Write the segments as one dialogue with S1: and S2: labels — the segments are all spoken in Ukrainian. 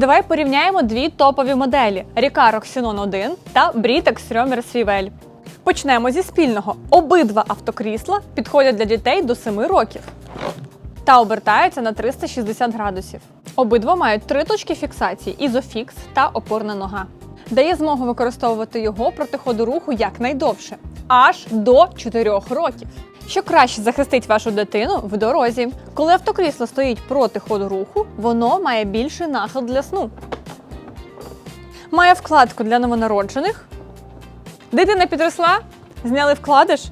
S1: Давай порівняємо дві топові моделі: Recaro Xenon 1 та Britex Römer Swivel. Почнемо зі спільного. Обидва автокрісла підходять для дітей до 7 років та обертаються на 360 градусів. Обидва мають три точки фіксації: ізофікс та опорна нога. Дає змогу використовувати його проти ходу руху якнайдовше аж до 4 років. Що краще захистить вашу дитину в дорозі. Коли автокрісло стоїть проти ходу руху, воно має більший нахил для сну. Має вкладку для новонароджених. Дитина підросла, зняли вкладиш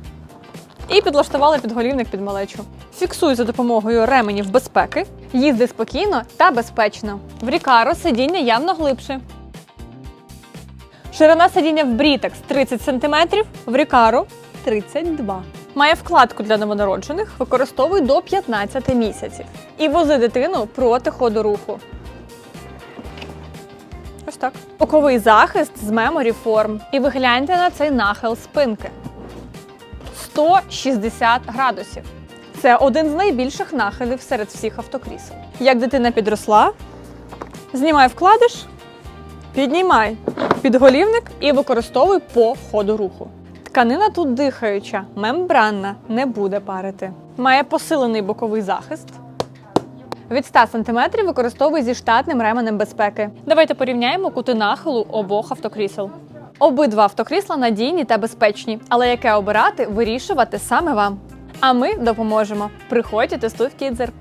S1: і підлаштували підголівник під малечу. Фіксуй за допомогою ременів безпеки, їзди спокійно та безпечно. В Рікаро сидіння явно глибше. Ширина сидіння в Britex 30 см, в Рікаро 32 Має вкладку для новонароджених, використовуй до 15 місяців. І вози дитину проти ходу руху. Ось так. Боковий захист з Memory Form. І ви гляньте на цей нахил спинки. 160 градусів. Це один з найбільших нахилів серед всіх автокрісел. Як дитина підросла, знімай вкладиш, піднімай підголівник і використовуй по ходу руху. Тканина тут дихаюча, мембранна, не буде парити. Має посилений боковий захист. Від 100 см використовуй зі штатним ременем безпеки. Давайте порівняємо кути нахилу обох автокрісел. Обидва автокрісла надійні та безпечні, але яке обирати, вирішувати саме вам. А ми допоможемо. Приходьте, тестуй в Кідзер.